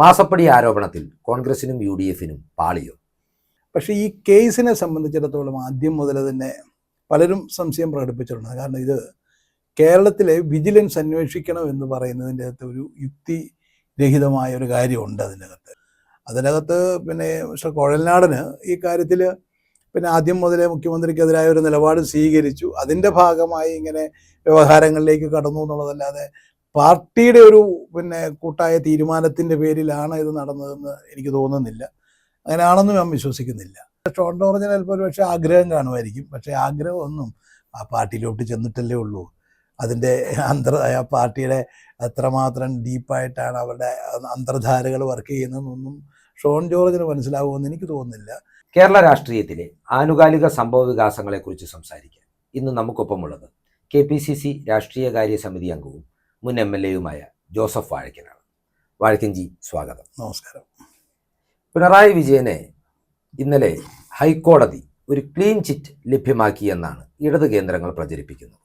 മാസപ്പടി ആരോപണത്തിൽ കോൺഗ്രസിനും യു ഡി എഫിനും പാളിയോ? പക്ഷേ ഈ കേസിനെ സംബന്ധിച്ചിടത്തോളം ആദ്യം മുതൽ തന്നെ പലരും സംശയം പ്രകടിപ്പിച്ചിട്ടുണ്ട്. കാരണം ഇത് കേരളത്തിലെ വിജിലൻസ് അന്വേഷിക്കണം എന്ന് പറയുന്നതിന്റെ അകത്ത് ഒരു യുക്തി രഹിതമായ ഒരു കാര്യമുണ്ട് അതിനകത്ത്. അതിനകത്ത് പിന്നെ മിസ്റ്റർ കുഴൽനാടന് ഈ കാര്യത്തിൽ പിന്നെ ആദ്യം മുതലേ മുഖ്യമന്ത്രിക്കെതിരായ ഒരു നിലപാട് സ്വീകരിച്ചു. അതിന്റെ ഭാഗമായി ഇങ്ങനെ വ്യവഹാരങ്ങളിലേക്ക് കടന്നു എന്നുള്ളതല്ലാതെ പാർട്ടിയുടെ ഒരു പിന്നെ കൂട്ടായ തീരുമാനത്തിന്റെ പേരിലാണ് ഇത് നടന്നതെന്ന് എനിക്ക് തോന്നുന്നില്ല. അങ്ങനെയാണെന്നും ഞാൻ വിശ്വസിക്കുന്നില്ല. ഷോൺ പറഞ്ഞാൽ ചിലപ്പോൾ ഒരു പക്ഷേ ആഗ്രഹം കാണുമായിരിക്കും. പക്ഷേ ആഗ്രഹമൊന്നും ആ പാർട്ടിയിലോട്ട് ചെന്നിട്ടല്ലേ ഉള്ളൂ. അതിന്റെ അന്തർ ആ പാർട്ടിയുടെ എത്രമാത്രം ഡീപ്പായിട്ടാണ് അവരുടെ അന്തർധാരകൾ വർക്ക് ചെയ്യുന്നതെന്നൊന്നും ഷോൺ ജോർജിന് മനസ്സിലാവുമെന്ന് എനിക്ക് തോന്നുന്നില്ല. കേരള രാഷ്ട്രീയത്തിലെ ആനുകാലിക സംഭവ വികാസങ്ങളെക്കുറിച്ച് സംസാരിക്കാൻ ഇന്ന് നമുക്കൊപ്പമുള്ളത് കെ പി സി സി രാഷ്ട്രീയകാര്യ സമിതി അംഗവും മുൻ എം എൽ എയുമായ ജോസഫ് വാഴക്കനാണ് വാഴക്കൻജി സ്വാഗതം. നമസ്കാരം. പിണറായി വിജയനെ ഇന്നലെ ഹൈക്കോടതി ഒരു ക്ലീൻ ചിറ്റ് ലഭ്യമാക്കിയെന്നാണ് ഇടത് കേന്ദ്രങ്ങൾ പ്രചരിപ്പിക്കുന്നത്.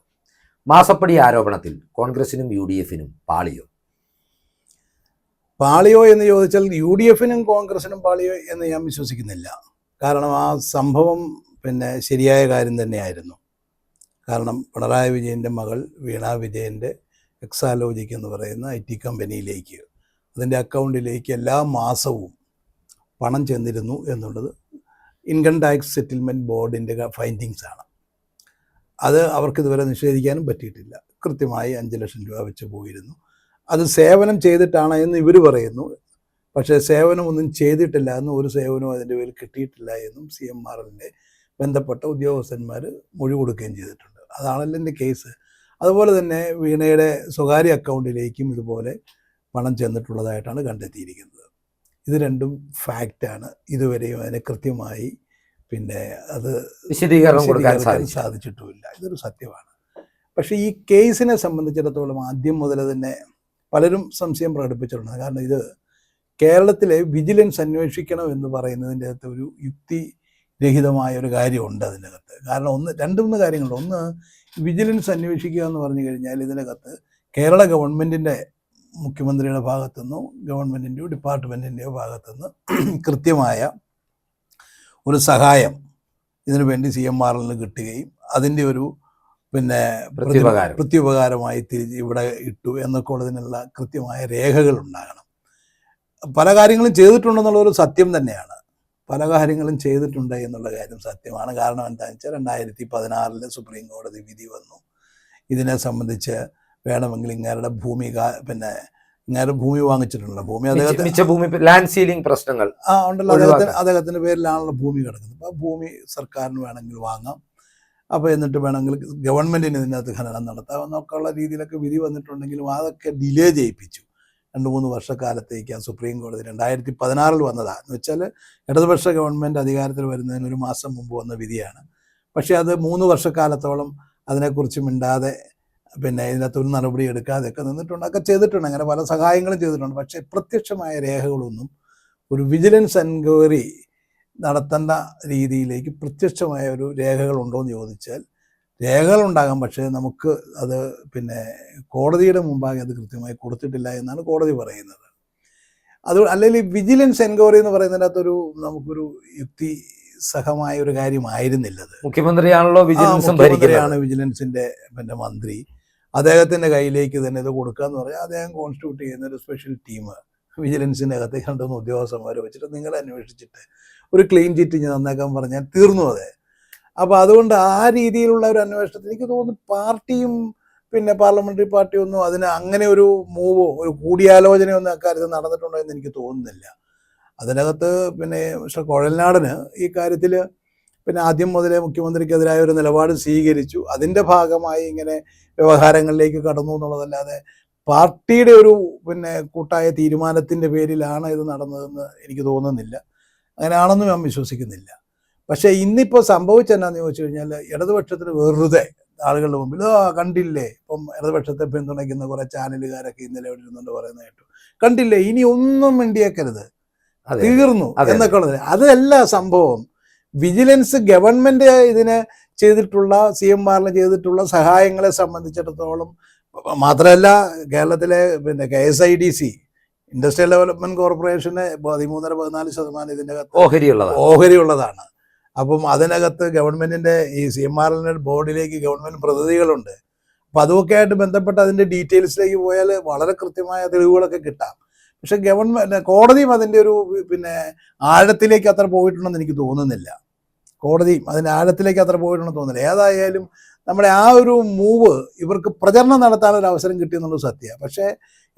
മാസപ്പടി ആരോപണത്തിൽ കോൺഗ്രസിനും യു ഡി എഫിനും പാളിയോ? പാളിയോ എന്ന് ചോദിച്ചാൽ യു ഡി എഫിനും കോൺഗ്രസിനും പാളിയോ എന്ന് ഞാൻ വിശ്വസിക്കുന്നില്ല. കാരണം ആ സംഭവം പിന്നെ ശരിയായ കാര്യം തന്നെയായിരുന്നു. കാരണം പിണറായി വിജയന്റെ മകൾ വീണ വിജയന്റെ എക്സാലോജിക് എന്ന് പറയുന്ന ഐ ടി കമ്പനിയിലേക്ക് അതിന്റെ അക്കൗണ്ടിലേക്ക് എല്ലാ മാസവും പണം ചെന്നിരുന്നു എന്നുള്ളത് ഇൻകം ടാക്സ് സെറ്റിൽമെന്റ് ബോർഡിന്റെ ഫൈൻഡിങ്സ് ആണ്. അത് അവർക്ക് ഇതുവരെ നിഷേധിക്കാനും പറ്റിയിട്ടില്ല. കൃത്യമായി അഞ്ച് ലക്ഷം രൂപ വെച്ച് പോയിരുന്നു. അത് സേവനം ചെയ്തിട്ടാണ് എന്ന് ഇവർ പറയുന്നു. പക്ഷേ സേവനമൊന്നും ചെയ്തിട്ടില്ല എന്നും ഒരു സേവനവും അതിന്റെ പേരിൽ കിട്ടിയിട്ടില്ല എന്നും സി എം ആർ ബന്ധപ്പെട്ട ഉദ്യോഗസ്ഥന്മാർ മൊഴി കൊടുക്കുകയും ചെയ്തിട്ടുണ്ട്. അതാണല്ലോ എന്റെ കേസ് അതുപോലെ തന്നെ വീണയുടെ സ്വകാര്യ അക്കൗണ്ടിലേക്കും ഇതുപോലെ പണം ചെന്നിട്ടുള്ളതായിട്ടാണ് കണ്ടെത്തിയിരിക്കുന്നത്. ഇത് രണ്ടും ഫാക്റ്റാണ് ഇതുവരെയും അതിനെ കൃത്യമായി പിന്നെ അത് വിശദീകരണം കൊടുക്കാൻ സാധിച്ചിട്ടുമില്ല. ഇതൊരു സത്യമാണ്. പക്ഷേ ഈ കേസിനെ സംബന്ധിച്ചിടത്തോളം ആദ്യം മുതൽ തന്നെ പലരും സംശയം പ്രകടിപ്പിച്ചിട്ടുണ്ട്. കാരണം ഇത് കേരളത്തിലെ വിജിലൻസ് അന്വേഷിക്കണം എന്ന് പറയുന്നതിന്റെ അകത്ത് ഒരു യുക്തിരഹിതമായ ഒരു കാര്യമുണ്ട് അതിനകത്ത്. കാരണം ഒന്ന് രണ്ട് മൂന്ന് കാര്യങ്ങളുണ്ട്. ഒന്ന് വിജിലൻസ് അന്വേഷിക്കുക എന്ന് പറഞ്ഞു കഴിഞ്ഞാൽ ഇതിനകത്ത് കേരള ഗവൺമെന്റിന്റെ മുഖ്യമന്ത്രിയുടെ ഭാഗത്തുനിന്നോ ഗവൺമെന്റിന്റെയോ ഡിപ്പാർട്ട്മെന്റിന്റെയോ ഭാഗത്തുനിന്ന് കൃത്യമായ ഒരു സഹായം ഇതിനു വേണ്ടി സി എം ആറിൽ നിന്ന് കിട്ടുകയും അതിന്റെ ഒരു പിന്നെ പ്രതി- പ്രത്യുപകാരം. പ്രത്യുപകാരമായി തിരിച്ച് ഇവിടെ ഇട്ടു എന്നൊക്കെ ഉള്ളതിനുള്ള കൃത്യമായ രേഖകൾ ഉണ്ടാകണം പല കാര്യങ്ങളും ചെയ്തിട്ടുണ്ടെന്നുള്ള ഒരു സത്യം തന്നെയാണ് പല കാര്യങ്ങളും ചെയ്തിട്ടുണ്ട് എന്നുള്ള കാര്യം സത്യമാണ്. കാരണം എന്താണെന്ന് വെച്ചാൽ രണ്ടായിരത്തി പതിനാറിൽ സുപ്രീം കോടതി വിധി വന്നു. ഇതിനെ സംബന്ധിച്ച് വേണമെങ്കിൽ ഇങ്ങേരുടെ ഭൂമി പിന്നെ ഇങ്ങേരുടെ ഭൂമി വാങ്ങിച്ചിട്ടുണ്ടല്ലോ. ഭൂമി അദ്ദേഹത്തിന് അദ്ദേഹത്തെ ഭൂമി ലാൻഡ് സീലിംഗ് പ്രശ്നങ്ങൾ ആ ഉണ്ടല്ലോ. അദ്ദേഹത്തിന് അദ്ദേഹത്തിന്റെ പേരിലാണല്ലോ ഭൂമി കിടക്കുന്നത്. അപ്പോൾ ഭൂമി സർക്കാരിന് വേണമെങ്കിൽ വാങ്ങാം. അപ്പോൾ എന്നിട്ട് വേണമെങ്കിൽ ഗവൺമെന്റിന് ഇതിനകത്ത് ഖനനം നടത്താം എന്നൊക്കെയുള്ള രീതിയിലൊക്കെ വിധി വന്നിട്ടുണ്ടെങ്കിലും അതൊക്കെ ഡിലേ ചെയ്യിപ്പിച്ചു. രണ്ട് മൂന്ന് വർഷക്കാലത്തേക്ക് ആ സുപ്രീം കോടതി രണ്ടായിരത്തി പതിനാറിൽ വന്നതാ. എന്ന് വെച്ചാൽ ഇടതുപക്ഷ ഗവൺമെന്റ് അധികാരത്തിൽ വരുന്നതിന് ഒരു മാസം മുമ്പ് വന്ന വിധിയാണ്. പക്ഷേ അത് മൂന്ന് വർഷക്കാലത്തോളം അതിനെക്കുറിച്ച് മിണ്ടാതെ പിന്നെ ഇതിനകത്ത് ഒരു നടപടി എടുക്കാതെയൊക്കെ നിന്നിട്ടുണ്ട്. ഒക്കെ ചെയ്തിട്ടുണ്ട്. അങ്ങനെ പല സഹായങ്ങളും ചെയ്തിട്ടുണ്ട്. പക്ഷേ പ്രത്യക്ഷമായ രേഖകളൊന്നും ഒരു വിജിലൻസ് എൻക്വയറി നടത്തേണ്ട രീതിയിലേക്ക് പ്രത്യക്ഷമായ ഒരു രേഖകളുണ്ടോ എന്ന് ചോദിച്ചാൽ രേഖകളുണ്ടാകാം പക്ഷേ നമുക്ക് അത് പിന്നെ കോടതിയുടെ മുമ്പാകെ അത് കൃത്യമായി കൊടുത്തിട്ടില്ല എന്നാണ് കോടതി പറയുന്നത്. അത് അല്ലെങ്കിൽ വിജിലൻസ് എൻക്വയറി എന്ന് പറയുന്നതിന്റെ അകത്തൊരു നമുക്കൊരു യുക്തി സഹമായ ഒരു കാര്യമായിരുന്നില്ലത് മുഖ്യമന്ത്രിയാണല്ലോ വിജിലൻസ് മുഖ്യമന്ത്രിയാണ് വിജിലൻസിന്റെ പിന്നെ മന്ത്രി. അദ്ദേഹത്തിന്റെ കയ്യിലേക്ക് തന്നെ ഇത് കൊടുക്കുക എന്ന് പറഞ്ഞാൽ അദ്ദേഹം കോൺസ്റ്റിറ്റ്യൂട്ട് ചെയ്യുന്ന ഒരു സ്പെഷ്യൽ ടീം വിജിലൻസിന്റെ അകത്തേക്ക് രണ്ടുമൂന്ന് ഉദ്യോഗസ്ഥന്മാർ വെച്ചിട്ട് നിങ്ങൾ അന്വേഷിച്ചിട്ട് ഒരു ക്ലീൻ ചിറ്റ് ഞാൻ നന്നാക്കാൻ പറഞ്ഞാൽ തീർന്നു അതെ. അപ്പോൾ അതുകൊണ്ട് ആ രീതിയിലുള്ള ഒരു അന്വേഷണത്തിൽ എനിക്ക് തോന്നുന്നു പാർട്ടിയും പിന്നെ പാർലമെന്ററി പാർട്ടിയൊന്നും അതിന് അങ്ങനെ ഒരു മൂവോ ഒരു കൂടിയാലോചനയൊന്നും അക്കാര്യത്തിൽ നടന്നിട്ടുണ്ടോ എന്ന് എനിക്ക് തോന്നുന്നില്ല. അതിനകത്ത് പിന്നെ മിസ്റ്റർ കുഴൽനാടന് ഈ കാര്യത്തിൽ പിന്നെ ആദ്യം മുതലേ മുഖ്യമന്ത്രിക്കെതിരായ ഒരു നിലപാട് സ്വീകരിച്ചു. അതിന്റെ ഭാഗമായി ഇങ്ങനെ വ്യവഹാരങ്ങളിലേക്ക് കടന്നു എന്നുള്ളതല്ലാതെ പാർട്ടിയുടെ ഒരു പിന്നെ കൂട്ടായ തീരുമാനത്തിന്റെ പേരിലാണ് ഇത് നടന്നതെന്ന് എനിക്ക് തോന്നുന്നില്ല. അങ്ങനെയാണെന്നും ഞാൻ വിശ്വസിക്കുന്നില്ല. പക്ഷേ ഇന്നിപ്പോൾ സംഭവിച്ചെന്നാന്ന് ചോദിച്ചു കഴിഞ്ഞാൽ ഇടതുപക്ഷത്തിന് വെറുതെ ആളുകളുടെ മുമ്പിൽ ആ കണ്ടില്ലേ? ഇപ്പം ഇടതുപക്ഷത്തെ പിന്തുണയ്ക്കുന്ന കുറേ ചാനലുകാരൊക്കെ ഇന്നലെ ഇവിടെ ഇരുന്നുകൊണ്ട് പറയുന്ന കേട്ടു. കണ്ടില്ലേ? ഇനി ഒന്നും മിണ്ടിയേക്കരുത്. തീർന്നു. എന്നൊക്കെ ഉള്ളത്. അതല്ല സംഭവം. വിജിലൻസ് ഗവൺമെന്റ് ഇതിന് ചെയ്തിട്ടുള്ള സി എം ആറിന് ചെയ്തിട്ടുള്ള സഹായങ്ങളെ സംബന്ധിച്ചിടത്തോളം മാത്രമല്ല കേരളത്തിലെ പിന്നെ K S I D C industrial development corporation പതിമൂന്നര പതിനാല് ശതമാനം ഇതിന്റെ ഓഹരിയുള്ളതാണ്. അപ്പം അതിനകത്ത് ഗവൺമെന്റിന്റെ ഈ സി എം ആർ എൽ ബോർഡിലേക്ക് ഗവൺമെന്റ് പ്രതിനിധികളുണ്ട്. അപ്പം അതൊക്കെ ആയിട്ട് ബന്ധപ്പെട്ട് അതിന്റെ ഡീറ്റെയിൽസിലേക്ക് പോയാൽ വളരെ കൃത്യമായ തെളിവുകളൊക്കെ കിട്ടാം. പക്ഷെ ഗവൺമെന്റ് കോടതിയും അതിന്റെ ഒരു പിന്നെ ആഴത്തിലേക്ക് അത്ര പോയിട്ടുണ്ടെന്ന് എനിക്ക് തോന്നുന്നില്ല. കോടതിയും അതിന്റെ ആഴത്തിലേക്ക് അത്ര പോയിട്ടുണ്ടെന്ന് തോന്നുന്നില്ല. ഏതായാലും നമ്മുടെ ആ ഒരു മൂവ് ഇവർക്ക് പ്രചരണം നടത്താൻ ഒരു അവസരം കിട്ടിയെന്നുള്ളത് സത്യമാണ്. പക്ഷേ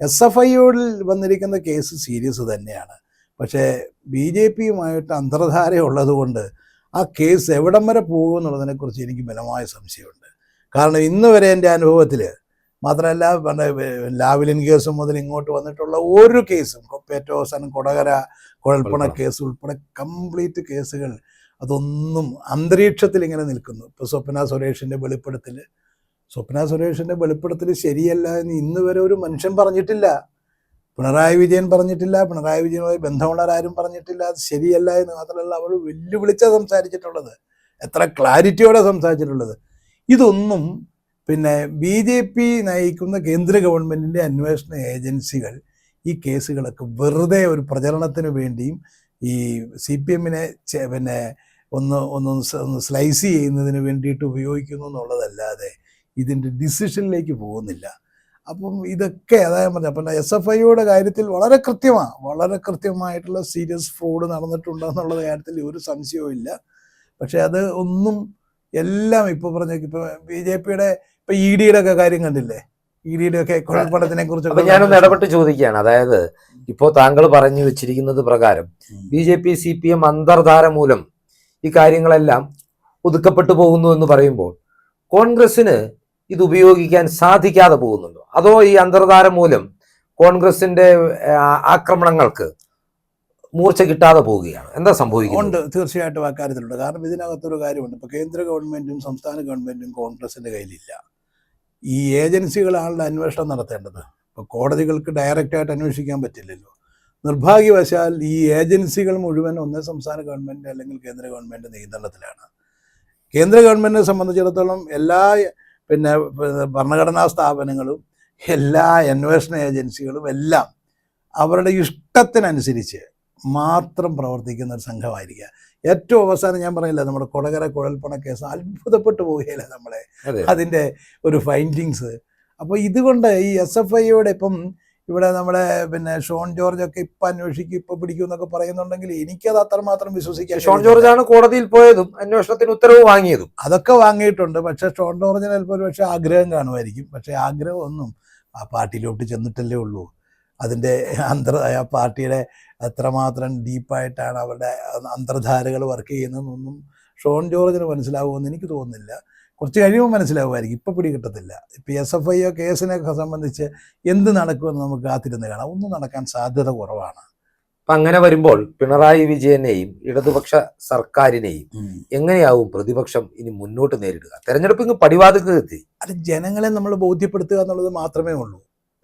എസ് എഫ് ഐയോടിൽ വന്നിരിക്കുന്ന കേസ് സീരിയസ് തന്നെയാണ്. പക്ഷേ ബി ജെ പിയുമായിട്ട് അന്തർധാര ഉള്ളതുകൊണ്ട് ആ കേസ് എവിടം വരെ പോകും എന്നുള്ളതിനെക്കുറിച്ച് എനിക്ക് ബലമായ സംശയമുണ്ട്. കാരണം ഇന്ന് വരെ എന്റെ അനുഭവത്തിൽ മാത്രമല്ല ലാവ്ലിൻ കേസ് മുതൽ ഇങ്ങോട്ട് വന്നിട്ടുള്ള ഒരു കേസും കൊപ്പേറ്റോസൻ കൊടകര കുഴൽപ്പണ കേസ് ഉൾപ്പെടെ കംപ്ലീറ്റ് കേസുകൾ അതൊന്നും അന്തരീക്ഷത്തിൽ ഇങ്ങനെ നിൽക്കുന്നു. ഇപ്പോൾ സ്വപ്ന സുരേഷിന്റെ വെളിപ്പെടുത്തൽ സ്വപ്ന സുരേഷിന്റെ വെളിപ്പെടുത്തൽ ശരിയല്ല എന്ന് ഇന്ന് വരെ ഒരു മനുഷ്യൻ പറഞ്ഞിട്ടില്ല. പിണറായി വിജയൻ പറഞ്ഞിട്ടില്ല പിണറായി വിജയനുമായി ബന്ധമുള്ളവരാരും പറഞ്ഞിട്ടില്ല അത് ശരിയല്ല എന്ന് മാത്രമല്ല അവർ വെല്ലുവിളിച്ച സംസാരിച്ചിട്ടുള്ളത് എത്ര ക്ലാരിറ്റിയോടെ സംസാരിച്ചിട്ടുള്ളത്. ഇതൊന്നും പിന്നെ ബി ജെ പി നയിക്കുന്ന കേന്ദ്ര ഗവൺമെന്റിന്റെ അന്വേഷണ ഏജൻസികൾ ഈ കേസുകളൊക്കെ വെറുതെ ഒരു പ്രചരണത്തിന് വേണ്ടിയും ഈ സി പി എമ്മിനെ പിന്നെ ഒന്ന് ഒന്ന് ഒന്ന് സ്ലൈസ് ചെയ്യുന്നതിന് വേണ്ടിയിട്ട് ഉപയോഗിക്കുന്നു എന്നുള്ളതല്ലാതെ ഇതിന്റെ ഡിസിഷനിലേക്ക് പോകുന്നില്ല. അപ്പം ഇതൊക്കെ അതായത് പറഞ്ഞു അപ്പം എസ് എഫ് ഐയുടെ കാര്യത്തിൽ വളരെ കൃത്യമാണ് വളരെ കൃത്യമായിട്ടുള്ള സീരിയസ് ഫ്രോഡ് നടന്നിട്ടുണ്ടെന്നുള്ള കാര്യത്തിൽ ഒരു സംശയവും ഇല്ല. പക്ഷേ അത് ഒന്നും എല്ലാം ഇപ്പോൾ പറഞ്ഞ ഇപ്പോൾ ബി ജെ പിയുടെ ഇപ്പൊ ഇ ഡിയുടെ ഒക്കെ കാര്യം കണ്ടില്ലേ? ഇ ഡിയുടെ ഒക്കെ കുഴൽപ്പണത്തിനെ അപ്പൊ കുറിച്ച് ഞാനൊന്ന് ഇടപെട്ട് ചോദിക്കുകയാണ്. അതായത് ഇപ്പോൾ താങ്കൾ പറഞ്ഞു വെച്ചിരിക്കുന്നത് പ്രകാരം B J P C P M അന്തർധാര മൂലം ഈ കാര്യങ്ങളെല്ലാം ഒതുക്കപ്പെട്ടു പോകുന്നു എന്ന് പറയുമ്പോൾ കോൺഗ്രസിന് ഇത് ഉപയോഗിക്കാൻ സാധിക്കാതെ പോകുന്നുണ്ടോ? അതോ ഈ അന്തർധാര മൂലം കോൺഗ്രസിന്റെ ആക്രമണങ്ങൾക്ക് മൂർച്ച കിട്ടാതെ പോവുകയാണ്? എന്താ സംഭവിക്കുന്നത്? ഉണ്ട്. തീർച്ചയായിട്ടും ആ കാര്യത്തിലുണ്ട്. കാരണം ഇതിനകത്തൊരു കാര്യമുണ്ട്. ഇപ്പൊ കേന്ദ്ര ഗവൺമെന്റും സംസ്ഥാന ഗവൺമെന്റും കോൺഗ്രസിന്റെ കയ്യിലില്ല. ഈ ഏജൻസികളാണല്ലോ അന്വേഷണം നടത്തേണ്ടത്. ഇപ്പൊ കോടതികൾക്ക് ഡയറക്റ്റായിട്ട് അന്വേഷിക്കാൻ പറ്റില്ലല്ലോ. നിർഭാഗ്യവശാൽ ഈ ഏജൻസികൾ മുഴുവൻ ഒന്നേ സംസ്ഥാന ഗവൺമെന്റ് അല്ലെങ്കിൽ കേന്ദ്ര ഗവൺമെന്റ് നിയന്ത്രണത്തിലാണ്. കേന്ദ്ര ഗവൺമെന്റിനെ സംബന്ധിച്ചിടത്തോളം എല്ലാ പിന്നെ ഭരണഘടനാ സ്ഥാപനങ്ങളും എല്ലാ അന്വേഷണ ഏജൻസികളും എല്ലാം അവരുടെ ഇഷ്ടത്തിനനുസരിച്ച് മാത്രം പ്രവർത്തിക്കുന്ന ഒരു സംഘമായിരിക്കുക. ഏറ്റവും അവസാനം ഞാൻ പറയില്ല നമ്മുടെ കൊടകര കുഴൽപ്പണ കേസ് അത്ഭുതപ്പെട്ടു പോവുകയില്ല നമ്മളെ. അതെ. അതിന്റെ ഒരു ഫൈൻഡിങ്സ് അപ്പോൾ ഇതുകൊണ്ട് ഈ എസ് എഫ് ഐയോടെ ഇപ്പം ഇവിടെ നമ്മുടെ പിന്നെ ഷോൺ ജോർജ് ഒക്കെ ഇപ്പം അന്വേഷിക്കും ഇപ്പം പിടിക്കും എന്നൊക്കെ പറയുന്നുണ്ടെങ്കിൽ എനിക്കത് അത്രമാത്രം വിശ്വസിക്കാം ഷോൺ. ജോർജ് ആണ് കോടതിയിൽ പോയതും അന്വേഷണത്തിന് ഉത്തരവ് വാങ്ങിയതും. അതൊക്കെ വാങ്ങിയിട്ടുണ്ട്. പക്ഷേ ഷോൺ ജോർജിന് ചിലപ്പോൾ ഒരു പക്ഷേ ആഗ്രഹം കാണുമായിരിക്കും. പക്ഷേ ആഗ്രഹം ഒന്നും ആ പാർട്ടിയിലോട്ട് ചെന്നിട്ടല്ലേ ഉള്ളൂ. അതിന്റെ അന്തർ ആ പാർട്ടിയുടെ എത്രമാത്രം ഡീപ്പായിട്ടാണ് അവരുടെ അന്തർധാരകൾ വർക്ക് ചെയ്യുന്നതെന്നൊന്നും ഷോൺ ജോർജിന് മനസ്സിലാവുമെന്ന് എനിക്ക് തോന്നുന്നില്ല. കുറച്ച് കഴിയുമ്പോൾ മനസ്സിലാവുമായിരിക്കും. ഇപ്പം പിടികിട്ടത്തില്ല. ഇപ്പം എസ് എഫ് ഐ കേസിനെയൊക്കെ സംബന്ധിച്ച് എന്ത് നടക്കുമെന്ന് നമുക്ക് കാത്തിരുന്ന് കാണാം. ഒന്നും നടക്കാൻ സാധ്യത കുറവാണ്. അപ്പൊ അങ്ങനെ വരുമ്പോൾ പിണറായി വിജയനെയും ഇടതുപക്ഷ സർക്കാരിനെയും എങ്ങനെയാവും പ്രതിപക്ഷം ഇനി മുന്നോട്ട് നേരിടുക? തെരഞ്ഞെടുപ്പ് ഇങ്ങ് പടിവാതിക്കെത്തി അത് ജനങ്ങളെ നമ്മൾ ബോധ്യപ്പെടുത്തുക എന്നുള്ളത് മാത്രമേ ഉള്ളൂ.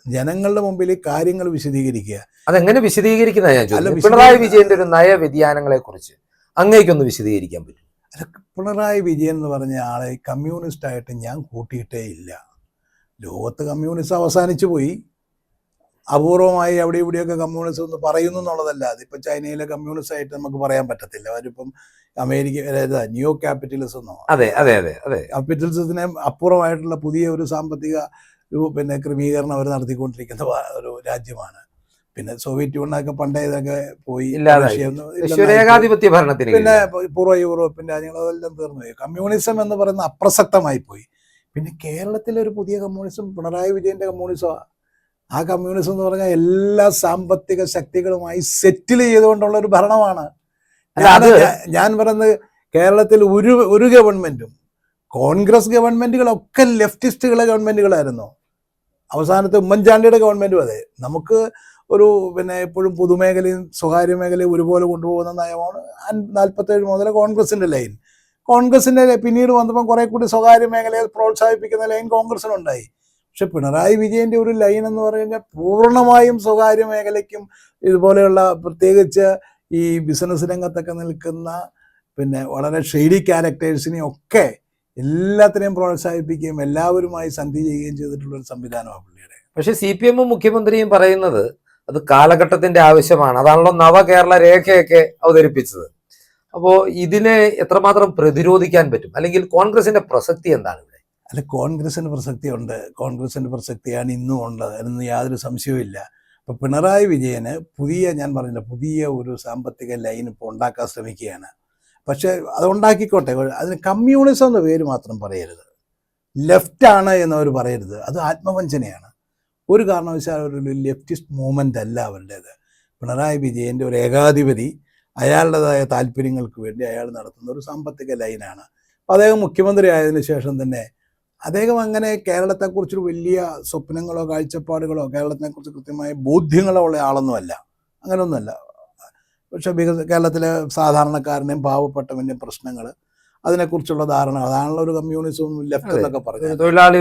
ജനങ്ങളുടെ മുമ്പിൽ കാര്യങ്ങൾ വിശദീകരിക്കുക. അതെങ്ങനെ വിശദീകരിക്കുന്ന ഞാൻ ചോദിച്ചു പിണറായി വിജയന്റെ ഒരു നയ വ്യതിയാനങ്ങളെ കുറിച്ച് അങ്ങേക്കൊന്ന് വിശദീകരിക്കാൻ പറ്റും അല്ല, പിണറായി വിജയൻ എന്ന് പറഞ്ഞ ആളെ കമ്മ്യൂണിസ്റ്റ് ആയിട്ട് ഞാൻ കൂട്ടിയിട്ടേ ഇല്ല. ലോകത്ത് കമ്മ്യൂണിസം അവസാനിച്ചു പോയി. അപൂർവമായി അവിടെ ഇവിടെയൊക്കെ കമ്മ്യൂണിസം എന്ന് പറയുന്നു എന്നുള്ളതല്ലാതെ ഇപ്പം ചൈനയിലെ കമ്മ്യൂണിസ്റ്റ് ആയിട്ട് നമുക്ക് പറയാൻ പറ്റത്തില്ല. അവരിപ്പം അമേരിക്ക അതായത് ന്യൂ ക്യാപിറ്റലിസം എന്നോ അതെ അതെ അതെ അതെ. ക്യാപിറ്റലിസത്തിന് അപ്പുറമായിട്ടുള്ള പുതിയ ഒരു സാമ്പത്തിക പിന്നെ ക്രമീകരണം അവർ നടത്തിക്കൊണ്ടിരിക്കുന്ന ഒരു രാജ്യമാണ്. പിന്നെ സോവിയറ്റ് യൂണിയനൊക്കെ പണ്ടേ ഇതൊക്കെ പോയി ഏകാധിപത്യ ഭരണത്തിന് പിന്നെ. പൂർവ യൂറോപ്യൻ രാജ്യങ്ങൾ അതെല്ലാം തീർന്നു പോയി. കമ്മ്യൂണിസം എന്ന് പറയുന്ന അപ്രസക്തമായി പോയി പിന്നെ കേരളത്തിലെ ഒരു പുതിയ കമ്മ്യൂണിസം പിണറായി വിജയന്റെ കമ്മ്യൂണിസമാണ് ആ കമ്മ്യൂണിസം എന്ന് പറഞ്ഞാൽ എല്ലാ സാമ്പത്തിക ശക്തികളുമായി സെറ്റിൽ ചെയ്തുകൊണ്ടുള്ള ഒരു ഭരണമാണ്. ഞാൻ പറയുന്നത് കേരളത്തിൽ ഒരു ഒരു ഗവൺമെന്റും കോൺഗ്രസ് ഗവൺമെന്റുകളൊക്കെ ലെഫ്റ്റിസ്റ്റുകളെ ഗവൺമെന്റുകളായിരുന്നു. അവസാനത്തെ ഉമ്മൻചാണ്ടിയുടെ ഗവൺമെന്റും അതെ. നമുക്ക് ഒരു പിന്നെ എപ്പോഴും പൊതുമേഖലയും സ്വകാര്യ മേഖലയും ഒരുപോലെ കൊണ്ടുപോകുന്ന നയമാണ് നാൽപ്പത്തേഴ് മുതൽ കോൺഗ്രസിന്റെ ലൈൻ. കോൺഗ്രസിന്റെ പിന്നീട് വന്നപ്പോൾ കുറെ കൂടി സ്വകാര്യ മേഖലയെ പ്രോത്സാഹിപ്പിക്കുന്ന ലൈൻ കോൺഗ്രസിനുണ്ടായി. പക്ഷെ പിണറായി വിജയന്റെ ഒരു ലൈൻ എന്ന് പറഞ്ഞാൽ പൂർണമായും സ്വകാര്യ മേഖലയ്ക്കും ഇതുപോലെയുള്ള പ്രത്യേകിച്ച് ഈ ബിസിനസ് രംഗത്തൊക്കെ നിൽക്കുന്ന പിന്നെ വളരെ ഷെയ്ഡി ക്യാരക്ടേഴ്സിനെയും ഒക്കെ എല്ലാത്തിനെയും പ്രോത്സാഹിപ്പിക്കുകയും എല്ലാവരുമായി സന്ധി ചെയ്യുകയും ചെയ്തിട്ടുള്ള ഒരു സംവിധാനമാണ് പുള്ളിയുടെ. പക്ഷെ സി പി എമ്മും മുഖ്യമന്ത്രിയും പറയുന്നത് അത് കാലഘട്ടത്തിന്റെ ആവശ്യമാണ്. അതാണല്ലോ നവകേരള രേഖയൊക്കെ അവതരിപ്പിച്ചത്. അപ്പോ ഇതിനെ എത്രമാത്രം പ്രതിരോധിക്കാൻ പറ്റും? അല്ലെങ്കിൽ കോൺഗ്രസിന്റെ പ്രസക്തി എന്താണ് അല്ല കോൺഗ്രസിന് പ്രസക്തിയുണ്ട്. കോൺഗ്രസിന്റെ പ്രസക്തിയാണ് ഇന്നും ഉള്ളത് അതിനൊന്നും യാതൊരു സംശയവുമില്ല. അപ്പോൾ പിണറായി വിജയന് പുതിയ ഞാൻ പറഞ്ഞില്ല പുതിയ ഒരു സാമ്പത്തിക ലൈൻ ഇപ്പോൾ ഉണ്ടാക്കാൻ ശ്രമിക്കുകയാണ്. പക്ഷേ അത് ഉണ്ടാക്കിക്കോട്ടെ. അതിന് കമ്മ്യൂണിസം എന്ന പേര് മാത്രം പറയരുത്. ലെഫ്റ്റാണ് എന്നവർ പറയരുത്. അത് ആത്മവഞ്ചനയാണ്. ഒരു കാരണവശാലും ഒരു ലെഫ്റ്റിസ്റ്റ് മൂവ്മെന്റ് അല്ല അവരുടേത്. പിണറായി വിജയന്റെ ഒരു ഏകാധിപതി അയാളുടേതായ താല്പര്യങ്ങൾക്ക് വേണ്ടി അയാൾ നടത്തുന്ന ഒരു സാമ്പത്തിക ലൈനാണ്. അപ്പോൾ അദ്ദേഹം മുഖ്യമന്ത്രി ആയതിനു ശേഷം തന്നെ അദ്ദേഹം അങ്ങനെ കേരളത്തെക്കുറിച്ചൊരു വലിയ സ്വപ്നങ്ങളോ കാഴ്ചപ്പാടുകളോ കേരളത്തിനെക്കുറിച്ച് കൃത്യമായ ബോധ്യങ്ങളോ ഉള്ള ആളൊന്നുമല്ല. അങ്ങനെയൊന്നുമല്ല പക്ഷെ വികസ കേരളത്തിലെ സാധാരണക്കാരനെയും പാവപ്പെട്ടവന്റെയും പ്രശ്നങ്ങൾ അതിനെക്കുറിച്ചുള്ള ധാരണ അതാണല്ലോ ഒരു കമ്മ്യൂണിസം ലെഫ്റ്റ്. എന്നൊക്കെ പറഞ്ഞു തൊഴിലാളി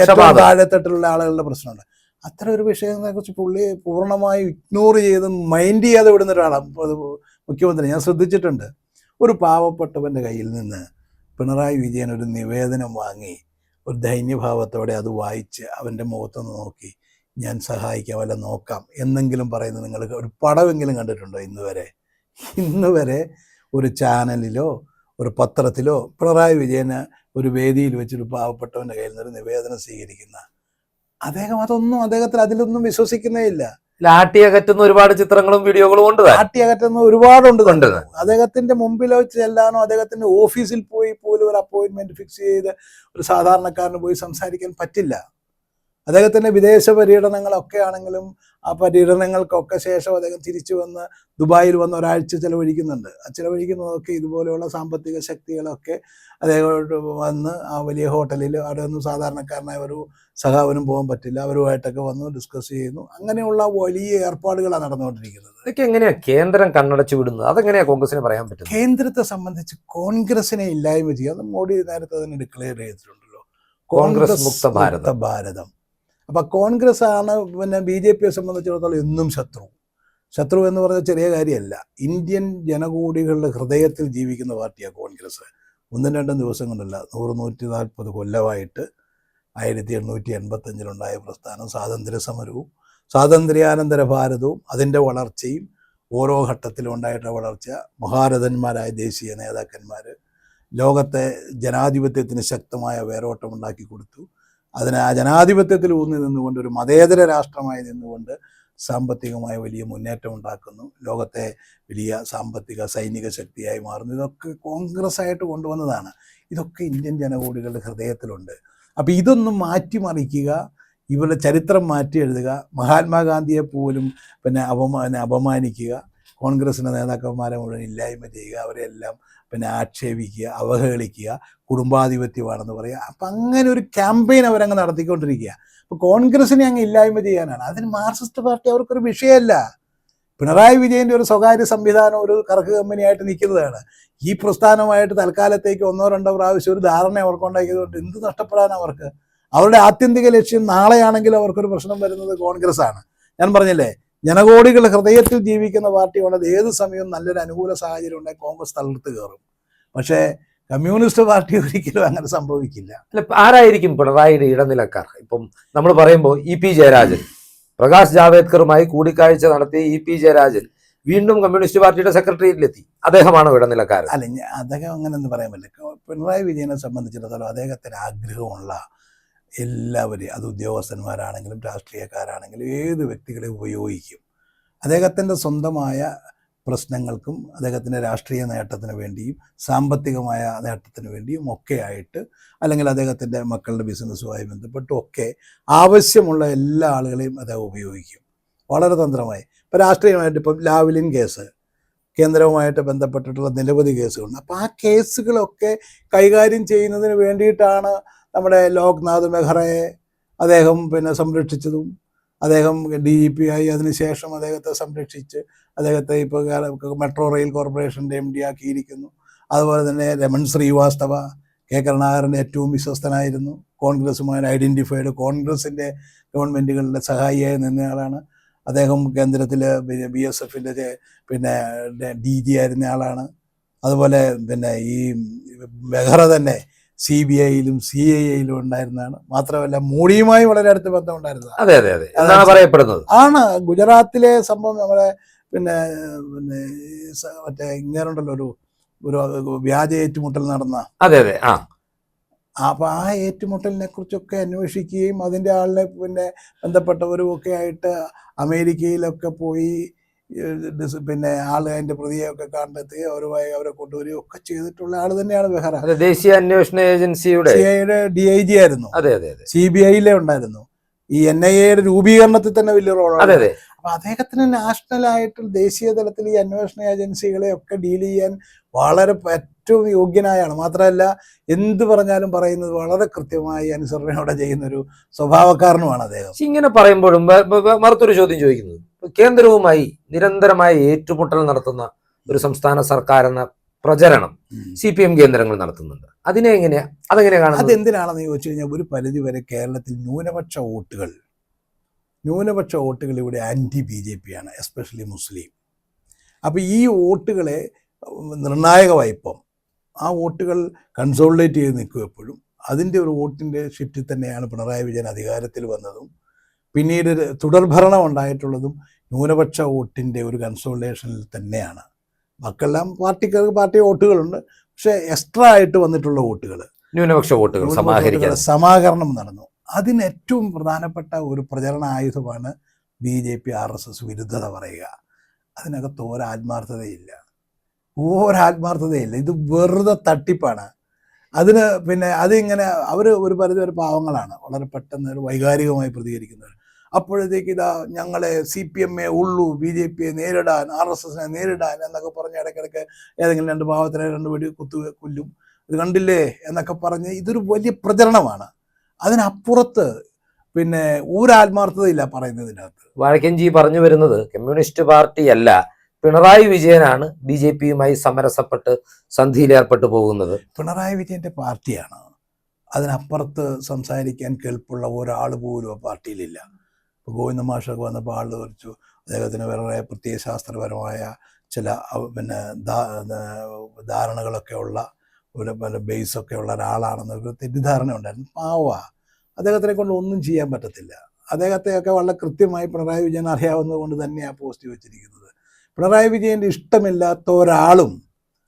ഏറ്റവും താഴെത്തട്ടിലുള്ള ആളുകളുടെ പ്രശ്നമുണ്ട്. അത്ര ഒരു വിഷയത്തെക്കുറിച്ച് കുറിച്ച് പുള്ളി പൂർണമായും ഇഗ്നോർ ചെയ്ത് മൈൻഡ് ചെയ്യാതെ വിടുന്ന ഒരാളാണ് മുഖ്യമന്ത്രി ഞാൻ ശ്രദ്ധിച്ചിട്ടുണ്ട്. ഒരു പാവപ്പെട്ടവന്റെ കയ്യിൽ നിന്ന് പിണറായി വിജയൻ ഒരു നിവേദനം വാങ്ങി ഒരു ദൈന്യഭാവത്തോടെ അത് വായിച്ച് അവന്റെ മുഖത്തൊന്ന് നോക്കി ഞാൻ സഹായിക്കാം വല്ല നോക്കാം എന്നെങ്കിലും പറയുന്നത് നിങ്ങൾ ഒരു പടമെങ്കിലും കണ്ടിട്ടുണ്ടോ ഇന്ന് വരെ ഇന്ന് വരെ ഒരു ചാനലിലോ ഒരു പത്രത്തിലോ പിണറായി വിജയന് ഒരു വേദിയിൽ വെച്ചൊരു പാവപ്പെട്ടവന്റെ കയ്യിൽ നിന്ന് ഒരു നിവേദനം സ്വീകരിക്കുന്ന അദ്ദേഹം അതൊന്നും അദ്ദേഹത്തിൽ അതിലൊന്നും വിശ്വസിക്കുന്നേ ഇല്ല. ലാട്ടി അകറ്റുന്ന ഒരുപാട് ചിത്രങ്ങളും വീഡിയോകളും ഉണ്ട് ലാട്ടി അകറ്റുന്ന ഒരുപാടുണ്ട് ഉണ്ട്. അദ്ദേഹത്തിന്റെ മുമ്പിലോ ചെല്ലാനോ അദ്ദേഹത്തിന്റെ ഓഫീസിൽ പോയി പോലും ഒരു അപ്പോയിന്റ്മെന്റ് ഫിക്സ് ചെയ്ത് ഒരു സാധാരണക്കാരന് പോയി സംസാരിക്കാൻ പറ്റില്ല. അദ്ദേഹത്തിന്റെ വിദേശ പര്യടനങ്ങളൊക്കെ ആണെങ്കിലും ആ പര്യടനങ്ങൾക്കൊക്കെ ശേഷം അദ്ദേഹം തിരിച്ചു വന്ന് ദുബായിൽ വന്ന് ഒരാഴ്ച ചിലവഴിക്കുന്നുണ്ട്. ആ ചെലവഴിക്കുന്നതൊക്കെ ഇതുപോലെയുള്ള സാമ്പത്തിക ശക്തികളൊക്കെ അദ്ദേഹം വന്ന് ആ വലിയ ഹോട്ടലിൽ അവിടെ ഒന്നും സാധാരണക്കാരനായ ഒരു സഹാവനും പോകാൻ പറ്റില്ല. അവരുമായിട്ടൊക്കെ വന്ന് ഡിസ്കസ് ചെയ്യുന്നു. അങ്ങനെയുള്ള വലിയ ഏർപ്പാടുകളാണ് നടന്നുകൊണ്ടിരിക്കുന്നത്. ഇതൊക്കെ എങ്ങനെയാ കേന്ദ്രം കണ്ണടച്ചു വിടുന്നത്? അതെങ്ങനെയാ കോൺഗ്രസിന് പറയാൻ പറ്റും കേന്ദ്രത്തെ സംബന്ധിച്ച് കോൺഗ്രസിനെ ഇല്ലായ്മ ചെയ്യുക അത് മോഡി നേരത്തെ തന്നെ ഡിക്ലെയർ ചെയ്തിട്ടുണ്ടല്ലോ. കോൺഗ്രസ് മുക്ത ഭാരതം. ഭാരതം അപ്പൊ കോൺഗ്രസ് ആണ് പിന്നെ ബി ജെ പിയെ സംബന്ധിച്ചിടത്തോളം എന്നും ശത്രു. ശത്രു എന്ന് പറഞ്ഞ ചെറിയ കാര്യമല്ല. ഇന്ത്യൻ ജനകൂടികളുടെ ഹൃദയത്തിൽ ജീവിക്കുന്ന പാർട്ടിയാണ് കോൺഗ്രസ്. ഒന്നും രണ്ടും ദിവസം കൊണ്ടല്ല നൂറ് നൂറ്റി നാൽപ്പത് കൊല്ലമായിട്ട് ആയിരത്തി എണ്ണൂറ്റി എൺപത്തഞ്ചിലുണ്ടായ പ്രസ്ഥാനം സ്വാതന്ത്ര്യ സമരവും സ്വാതന്ത്ര്യാനന്തര ഭാരതവും അതിന്റെ വളർച്ചയും ഓരോ ഘട്ടത്തിലും ഉണ്ടായിട്ടുള്ള വളർച്ച മഹാരഥന്മാരായ ദേശീയ നേതാക്കന്മാർ ലോകത്തെ ജനാധിപത്യത്തിന് ശക്തമായ വേരോട്ടം ഉണ്ടാക്കി കൊടുത്തു. അതിന് ആ ജനാധിപത്യത്തിൽ ഊന്നി നിന്നുകൊണ്ട് ഒരു മതേതര രാഷ്ട്രമായി നിന്നുകൊണ്ട് സാമ്പത്തികമായ വലിയ മുന്നേറ്റം ഉണ്ടാക്കുന്നു. ലോകത്തെ വലിയ സാമ്പത്തിക സൈനിക ശക്തിയായി മാറുന്നു. ഇതൊക്കെ കോൺഗ്രസ് ആയിട്ട് കൊണ്ടുവന്നതാണ്. ഇതൊക്കെ ഇന്ത്യൻ ജനകോടികളുടെ ഹൃദയത്തിലുണ്ട്. അപ്പോൾ ഇതൊന്നും മാറ്റിമറിക്കുക ഇവരുടെ ചരിത്രം മാറ്റി എഴുതുക മഹാത്മാഗാന്ധിയെ പോലും പിന്നെ അപമാന അപമാനിക്കുക കോൺഗ്രസിന്റെ നേതാക്കന്മാരെ മുഴുവൻ ഇല്ലായ്മ ചെയ്യുക അവരെല്ലാം പിന്നെ ആക്ഷേപിക്കുക അവഹേളിക്കുക കുടുംബാധിപത്യമാണെന്ന് പറയുക. അപ്പം അങ്ങനെ ഒരു ക്യാമ്പയിൻ അവരങ്ങ് നടത്തിക്കൊണ്ടിരിക്കുക അപ്പോൾ കോൺഗ്രസിനെ അങ്ങ് ഇല്ലായ്മ ചെയ്യാനാണ്. അതിന് മാർക്സിസ്റ്റ് പാർട്ടി അവർക്കൊരു വിഷയമല്ല. പിണറായി വിജയന്റെ ഒരു സ്വകാര്യ സംവിധാനം ഒരു കറക്ക് കമ്പനിയായിട്ട് നിൽക്കുന്നതാണ്. ഈ പ്രസ്ഥാനമായിട്ട് തൽക്കാലത്തേക്ക് ഒന്നോ രണ്ടോ പ്രാവശ്യം ഒരു ധാരണ അവർക്കുണ്ടാക്കിയതുകൊണ്ട് എന്ത് നഷ്ടപ്പെടാൻ അവർക്ക്? അവരുടെ ആത്യന്തിക ലക്ഷ്യം നാളെയാണെങ്കിൽ അവർക്കൊരു പ്രശ്നം വരുന്നത് കോൺഗ്രസ് ആണ് ഞാൻ പറഞ്ഞില്ലേ ജനകോടികൾ ഹൃദയത്തിൽ ജീവിക്കുന്ന പാർട്ടിയുള്ളത് ഏത് സമയവും നല്ലൊരു അനുകൂല സാഹചര്യം ഉണ്ടെങ്കിൽ കോൺഗ്രസ് തളർത്ത് കയറും. പക്ഷേ കമ്മ്യൂണിസ്റ്റ് പാർട്ടി ഒരിക്കലും അങ്ങനെ സംഭവിക്കില്ല. അല്ല ആരായിരിക്കും പിണറായിയുടെ ഇടനിലക്കാർ? ഇപ്പം നമ്മൾ പറയുമ്പോൾ ഇ പി ജയരാജൻ പ്രകാശ് ജാവേദ്കറുമായി കൂടിക്കാഴ്ച നടത്തിയ ഇ പി ജയരാജൻ വീണ്ടും കമ്മ്യൂണിസ്റ്റ് പാർട്ടിയുടെ സെക്രട്ടേറിയറ്റിലെത്തി. അദ്ദേഹമാണ് ഇടനിലക്കാരൻ? അല്ല അദ്ദേഹം അങ്ങനെ ഒന്നും പറയാൻ പറ്റില്ല. പിണറായി വിജയനെ സംബന്ധിച്ചിടത്തോളം അദ്ദേഹത്തിന് ആഗ്രഹമുള്ള എല്ലാവരെയും അത് ഉദ്യോഗസ്ഥന്മാരാണെങ്കിലും രാഷ്ട്രീയക്കാരാണെങ്കിലും ഏത് വ്യക്തികളെ ഉപയോഗിക്കും. അദ്ദേഹത്തിന്റെ സ്വന്തമായ പ്രശ്നങ്ങൾക്കും അദ്ദേഹത്തിന്റെ രാഷ്ട്രീയ നേട്ടത്തിന് വേണ്ടിയും സാമ്പത്തികമായ നേട്ടത്തിന് വേണ്ടിയും ഒക്കെ ആയിട്ട് അല്ലെങ്കിൽ അദ്ദേഹത്തിന്റെ മക്കളുടെ ബിസിനസ്സുമായി ബന്ധപ്പെട്ടും ഒക്കെ ആവശ്യമുള്ള എല്ലാ ആളുകളെയും അദ്ദേഹം ഉപയോഗിക്കും. വളരെ തന്ത്രമായി. ഇപ്പോൾ രാഷ്ട്രീയമായിട്ട് ഇപ്പം ലാവ്ലിൻ കേസ് കേന്ദ്രവുമായിട്ട് ബന്ധപ്പെട്ടിട്ടുള്ള നിരവധി കേസുകളുണ്ട്. അപ്പോൾ ആ കേസുകളൊക്കെ കൈകാര്യം ചെയ്യുന്നതിന് വേണ്ടിയിട്ടാണ് നമ്മുടെ ലോക്നാഥ് മെഹ്റയെ അദ്ദേഹം പിന്നെ സംരക്ഷിച്ചതും അദ്ദേഹം ഡി ജി പി ആയി അതിനുശേഷം അദ്ദേഹത്തെ സംരക്ഷിച്ച് അദ്ദേഹത്തെ ഇപ്പോൾ മെട്രോ റെയിൽ കോർപ്പറേഷന്റെ എം ഡി ആക്കിയിരിക്കുന്നു. അതുപോലെ തന്നെ രമൺ ശ്രീവാസ്തവ കെ കരുണാകരന്റെ ഏറ്റവും വിശ്വസ്തനായിരുന്നു. കോൺഗ്രസുമായി ഐഡന്റിഫൈഡ് കോൺഗ്രസിന്റെ ഗവൺമെന്റുകളുടെ സഹായിയായി നിന്നയാളാണ് അദ്ദേഹം കേന്ദ്രത്തിൽ ബി എസ് എഫിന്റെ പിന്നെ ഡി ജി ആയിരുന്ന ആളാണ്. അതുപോലെ പിന്നെ ഈ ബെഹ്റ തന്നെ സി ബി ഐയിലും സി ഐ ഐയിലും ഉണ്ടായിരുന്നതാണ്. മാത്രമല്ല മോഡിയുമായി വളരെ അടുത്ത ബന്ധം അതെ അതെ അതെ. പറയപ്പെടുന്നത്. ആണ് ഗുജറാത്തിലെ സംഭവം നമ്മളെ പിന്നെ പിന്നെ മറ്റേ ഇങ്ങനെയുണ്ടല്ലോ ഒരു ഒരു വ്യാജ ഏറ്റുമുട്ടൽ നടന്ന. അതെ അതെ ആ. അപ്പൊ ആ ഏറ്റുമുട്ടലിനെ കുറിച്ചൊക്കെ അന്വേഷിക്കുകയും അതിന്റെ ആളിനെ പിന്നെ ബന്ധപ്പെട്ടവരും ഒക്കെ ആയിട്ട് അമേരിക്കയിലൊക്കെ പോയി പിന്നെ ആൾ അതിന്റെ പ്രതിയെയൊക്കെ കണ്ടെത്തുകയും അവരുമായി അവരെ കൊണ്ടുവരികയും ഒക്കെ ചെയ്തിട്ടുള്ള ആൾ തന്നെയാണ് ബെഹ്റ. ദേശീയ അന്വേഷണ ഏജൻസിയുടെ സിഐയുടെ ഡി ഐ ജി ആയിരുന്നു. അതെ അതെ സി ബി ഐയിലെ ഉണ്ടായിരുന്നു. ഈ എൻ ഐ എയുടെ രൂപീകരണത്തിൽ തന്നെ വലിയ റോളാണ്. അപ്പൊ അദ്ദേഹത്തിന് നാഷണൽ ആയിട്ട് ദേശീയ തലത്തിൽ ഈ അന്വേഷണ ഏജൻസികളെ ഒക്കെ ഡീൽ ചെയ്യാൻ വളരെ ഏറ്റവും യോഗ്യനായാണ്. മാത്രമല്ല എന്ത് പറഞ്ഞാലും പറയുന്നത് വളരെ കൃത്യമായി അനുസരണയോടെ ചെയ്യുന്ന ഒരു സ്വഭാവക്കാരനുമാണ് അദ്ദേഹം. ഇങ്ങനെ പറയുമ്പോഴും മറുത്തൊരു ചോദ്യം ചോദിക്കുന്നത് കേന്ദ്രവുമായി നിരന്തരമായ ഏറ്റുമുട്ടൽ നടത്തുന്ന ഒരു സംസ്ഥാന സർക്കാർ എന്ന പ്രചരണം സി പി എം കേന്ദ്രങ്ങൾ നടത്തുന്നുണ്ട്. അതിനെ എങ്ങനെയാ അതെങ്ങനെയാണ് അതെന്തിനാണെന്ന് ചോദിച്ചു കഴിഞ്ഞാൽ ഒരു പരിധി വരെ കേരളത്തിൽ ന്യൂനപക്ഷ വോട്ടുകൾ ന്യൂനപക്ഷ വോട്ടുകൾ ഇവിടെ ആന്റി ബി ജെ പി ആണ് എസ്പെഷ്യലി മുസ്ലിം. അപ്പോൾ ഈ വോട്ടുകളെ ഉം, നിർണായകമായി ഇപ്പം ആ വോട്ടുകൾ കൺസോളിഡേറ്റ് ചെയ്ത് നിൽക്കും എപ്പോഴും. അതിന്റെ ഒരു വോട്ടിന്റെ ഷിഫ്റ്റിൽ തന്നെയാണ് പിണറായി വിജയൻ അധികാരത്തിൽ വന്നതും. പിന്നീട് തുടർഭരണം ഉണ്ടായിട്ടുള്ളതും ന്യൂനപക്ഷ വോട്ടിന്റെ ഒരു കൺസോളിഡേഷനിൽ തന്നെയാണ്. ബാക്കെല്ലാം പാർട്ടിക്കാർക്ക് പാർട്ടി വോട്ടുകളുണ്ട്. പക്ഷേ എക്സ്ട്രാ ആയിട്ട് വന്നിട്ടുള്ള വോട്ടുകൾ ന്യൂനപക്ഷ വോട്ടുകൾ സമാഹരിക്കാൻ. സമാഹരണം നടന്നു. അതിന് ഏറ്റവും പ്രധാനപ്പെട്ട ഒരു പ്രചരണ ആയുധമാണ് B J P R S S വിരുദ്ധത പറയുക. അതിനകത്ത് ഒരാത്മാർത്ഥതയില്ല. ഒരാത്മാർത്ഥതയില്ല. ഇത് വെറുതെ തട്ടിപ്പാണ്. അതിന് പിന്നെ അതിങ്ങനെ അവർ ഒരു പരിധി വരെ പാവങ്ങളാണ്. വളരെ പെട്ടെന്ന് ഒരു വൈകാരികമായി പ്രതികരിക്കുന്നവർ അപ്പോഴത്തേക്ക് ഇതാ ഞങ്ങളെ സി പി എം എ ഉള്ളൂ ബി ജെ പിയെ നേരിടാൻ ആർ എസ് എസിനെ നേരിടാൻ എന്നൊക്കെ പറഞ്ഞ് ഇടയ്ക്കിടയ്ക്ക് ഏതെങ്കിലും രണ്ട് പാവത്തിനെ രണ്ട് വെടി കുത്തു കൊല്ലും. ഇത് കണ്ടില്ലേ? എന്നൊക്കെ പറഞ്ഞ് ഇതൊരു വലിയ പ്രചരണമാണ്. അതിനപ്പുറത്ത് പിന്നെ ഒരു ആത്മാർത്ഥതയില്ല പറയുന്നതിനകത്ത് വഴക്കൻജി പറഞ്ഞു വരുന്നത് കമ്മ്യൂണിസ്റ്റ് പാർട്ടിയല്ല. പിണറായി വിജയനാണ് ബി ജെ പിയുമായി സമരസപ്പെട്ട് സന്ധിയിലേർപ്പെട്ടു പോകുന്നത്. പിണറായി വിജയന്റെ പാർട്ടിയാണ്. അതിനപ്പുറത്ത് സംസാരിക്കാൻ കേൾപ്പുള്ള ഒരാൾ പോലും ആ പാർട്ടിയിലില്ല. ഇപ്പോൾ ഗോവിന്ദ മാഷൊക്കെ വന്നപ്പോൾ ആൾ ചോദിച്ചു അദ്ദേഹത്തിന് വളരെ പ്രത്യയശാസ്ത്രപരമായ ചില പിന്നെ ധാരണകളൊക്കെ ഉള്ള ഒരു പല ബേസൊക്കെ ഉള്ള ഒരാളാണെന്ന് ഒരു തെറ്റിദ്ധാരണ ഉണ്ടായിരുന്നു പാവാ. അദ്ദേഹത്തിനെ കൊണ്ട് ഒന്നും ചെയ്യാൻ പറ്റത്തില്ല. അദ്ദേഹത്തെയൊക്കെ വളരെ കൃത്യമായി പിണറായി വിജയൻ അറിയാവുന്നത് കൊണ്ട് തന്നെയാണ് പോസ്റ്റ് വെച്ചിരിക്കുന്നത്. പിണറായി വിജയന്റെ ഇഷ്ടമില്ലാത്ത ഒരാളും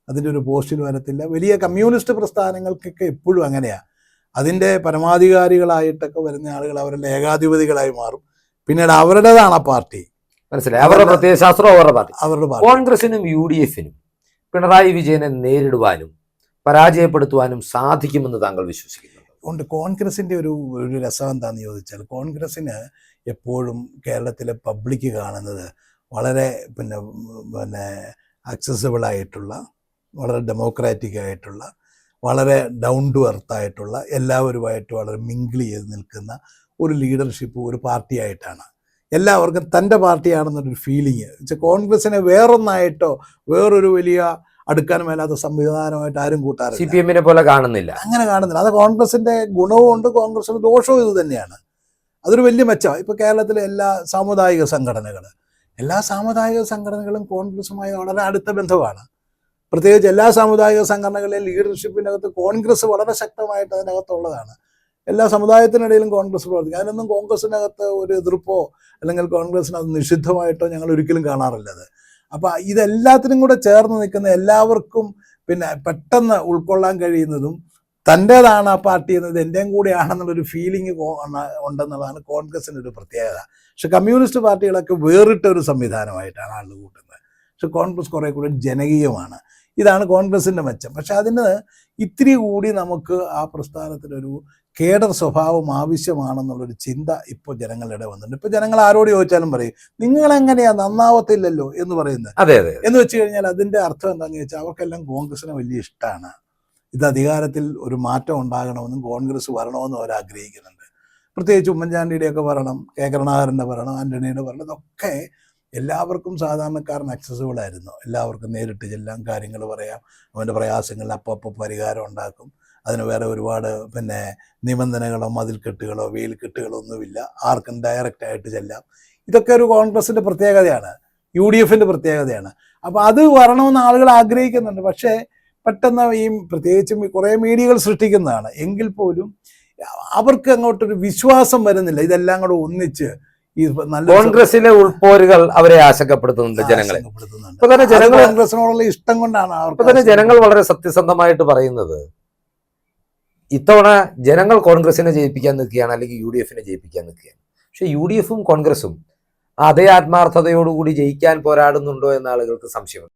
അതിന്റെ ഒരു പോസ്റ്റിൽ വരത്തില്ല. വലിയ കമ്മ്യൂണിസ്റ്റ് പ്രസ്ഥാനങ്ങൾക്കൊക്കെ എപ്പോഴും അങ്ങനെയാണ് അതിന്റെ പരമാധികാരികളായിട്ടൊക്കെ വരുന്ന ആളുകൾ അവരുടെ ഏകാധിപതികളായി മാറും. പിന്നീട് അവരുടേതാണ് ആ പാർട്ടി. മനസ്സിലായി. അവരുടെ പ്രത്യയശാസ്ത്രം അവരുടെ പാർട്ടി. അവരുടെ കോൺഗ്രസിനും യു ഡി എഫിനും പിണറായി വിജയനെ നേരിടുവാനും പരാജയപ്പെടുത്തുവാനും സാധിക്കുമെന്ന് താങ്കൾ വിശ്വസിക്കുന്നു കൊണ്ട് കോൺഗ്രസിന്റെ ഒരു ഒരു രസം എന്താണെന്ന് ചോദിച്ചാൽ കോൺഗ്രസ്സിന് എപ്പോഴും കേരളത്തിലെ പബ്ലിക് കാണുന്നത് വളരെ പിന്നെ പിന്നെ ആക്സസിബിളായിട്ടുള്ള വളരെ ഡെമോക്രാറ്റിക് ആയിട്ടുള്ള വളരെ ഡൗൺ ടു എർത്ത് ആയിട്ടുള്ള എല്ലാവരുമായിട്ട് വളരെ മിങ്കിൾ ചെയ്ത് നിൽക്കുന്ന ഒരു ലീഡർഷിപ്പ് ഒരു പാർട്ടിയായിട്ടാണ്. എല്ലാവർക്കും തന്റെ പാർട്ടിയാണെന്നൊരു ഫീലിങ് കോൺഗ്രസിനെ വേറൊന്നായിട്ടോ വേറൊരു വലിയ അടുക്കാൻ മേലാത്ത സംവിധാനമായിട്ട് ആരും സി കൂട്ടാറില്ല. പി എമ്മിനെ പോലെ കാണുന്നില്ല. അങ്ങനെ കാണുന്നില്ല. അത് കോൺഗ്രസിന്റെ ഗുണവും ഉണ്ട് കോൺഗ്രസിന്റെ ദോഷവും ഇത് തന്നെയാണ്. അതൊരു വലിയ മെച്ചമാണ്. ഇപ്പൊ കേരളത്തിലെ എല്ലാ സാമുദായിക സംഘടനകൾ എല്ലാ സാമുദായിക സംഘടനകളും കോൺഗ്രസുമായി വളരെ അടുത്ത ബന്ധമാണ്. പ്രത്യേകിച്ച് എല്ലാ സാമുദായിക സംഘടനകളിലെയും ലീഡർഷിപ്പിനകത്ത് കോൺഗ്രസ് വളരെ ശക്തമായിട്ട് അതിനകത്തുള്ളതാണ്. എല്ലാ സമുദായത്തിനിടയിലും കോൺഗ്രസ് പ്രവർത്തിക്കും. അതിനൊന്നും കോൺഗ്രസിനകത്ത് ഒരു എതിർപ്പോ അല്ലെങ്കിൽ കോൺഗ്രസിനകത്ത് നിഷിദ്ധമായിട്ടോ ഞങ്ങൾ ഒരിക്കലും കാണാറില്ല അത് അപ്പൊ ഇതെല്ലാത്തിനും കൂടെ ചേർന്ന് നിൽക്കുന്ന എല്ലാവർക്കും പിന്നെ പെട്ടെന്ന് ഉൾക്കൊള്ളാൻ കഴിയുന്നതും തന്റേതാണ് ആ പാർട്ടി എന്നത് എന്റെയും കൂടെയാണെന്നുള്ളൊരു ഫീലിംഗ് ഉണ്ടെന്നുള്ളതാണ് കോൺഗ്രസിന്റെ ഒരു പ്രത്യേകത. പക്ഷെ കമ്മ്യൂണിസ്റ്റ് പാർട്ടികളൊക്കെ വേറിട്ട ഒരു സംവിധാനമായിട്ടാണ് ആളുകൾ കൂട്ടുന്നത്. പക്ഷെ കോൺഗ്രസ് കുറേ കൂടെ ജനകീയമാണ്. ഇതാണ് കോൺഗ്രസിന്റെ മെച്ചം. പക്ഷെ അതിന് ഇത്തിരി കൂടി നമുക്ക് ആ പ്രസ്ഥാനത്തിനൊരു കേഡർ സ്വഭാവം ആവശ്യമാണെന്നുള്ളൊരു ചിന്ത ഇപ്പോൾ ജനങ്ങളുടെ വന്നിട്ടുണ്ട്. ഇപ്പൊ ജനങ്ങൾ ആരോട് ചോദിച്ചാലും പറയും നിങ്ങൾ എങ്ങനെയാ നന്നാവത്തില്ലല്ലോ? എന്ന് പറയുന്നത്. അതെ അതെ എന്ന് വെച്ച് കഴിഞ്ഞാൽ അതിന്റെ അർത്ഥം എന്താണെന്ന് ചോദിച്ചാൽ അവർക്കെല്ലാം കോൺഗ്രസിനെ വലിയ ഇഷ്ടമാണ്. ഇത് അധികാരത്തിൽ ഒരു മാറ്റം ഉണ്ടാകണമെന്നും കോൺഗ്രസ് വരണമെന്നും അവർ ആഗ്രഹിക്കുന്നുണ്ട്. പ്രത്യേകിച്ച് ഉമ്മൻചാണ്ടിയുടെയൊക്കെ ഭരണം കെ കരുണാകരന്റെ ഭരണം ആന്റണിയുടെ ഭരണം ഇതൊക്കെ എല്ലാവർക്കും സാധാരണക്കാരൻ അക്സസിബിൾ ആയിരുന്നു. എല്ലാവർക്കും നേരിട്ട് ചെല്ലാം കാര്യങ്ങൾ പറയാം. അവന്റെ പ്രയാസങ്ങളിൽ അപ്പോൾ അപ്പോൾ പരിഹാരം ഉണ്ടാക്കും. അതിന് വേറെ ഒരുപാട് പിന്നെ നിബന്ധനകളോ മതിൽക്കെട്ടുകളോ വെയിൽക്കെട്ടുകളോ ഒന്നുമില്ല. ആർക്കും ഡയറക്റ്റ് ആയിട്ട് ചെല്ലാം. ഇതൊക്കെ ഒരു കോൺഗ്രസിന്റെ പ്രത്യേകതയാണ്. യു ഡി എഫിന്റെ പ്രത്യേകതയാണ്. അപ്പോൾ അത് വരണമെന്ന് ആളുകൾ ആഗ്രഹിക്കുന്നുണ്ട്. പക്ഷേ പെട്ടെന്ന് ഈ പ്രത്യേകിച്ചും കുറേ മീഡിയകൾ സൃഷ്ടിക്കുന്നതാണ്. എങ്കിൽ പോലും അവർക്ക് അങ്ങോട്ടൊരു വിശ്വാസം വരുന്നില്ല. ഇതെല്ലാം കൂടെ ഒന്നിച്ച് ഈ നല്ല കോൺഗ്രസിലെ ഉൾപോരുകൾ അവരെ ആശങ്കപ്പെടുത്തുന്നുണ്ട് ജനങ്ങളെ. ഇപ്പൊ തന്നെ ജനങ്ങൾ കോൺഗ്രസിനോടുള്ള ഇഷ്ടം കൊണ്ടാണ് അവർക്ക് തന്നെ ജനങ്ങൾ വളരെ സത്യസന്ധമായിട്ട് പറയുന്നത്. ഇത്തവണ ജനങ്ങൾ കോൺഗ്രസിനെ ജയിപ്പിക്കാൻ നിൽക്കുകയാണ് അല്ലെങ്കിൽ യു ഡി എഫിനെ ജയിപ്പിക്കാൻ നിൽക്കുകയാണ്. പക്ഷേ യു ഡി എഫും കോൺഗ്രസും അതേ ആത്മാർത്ഥതയോടുകൂടി ജയിക്കാൻ പോരാടുന്നുണ്ടോ എന്ന ആളുകൾക്ക് സംശയമുണ്ട്.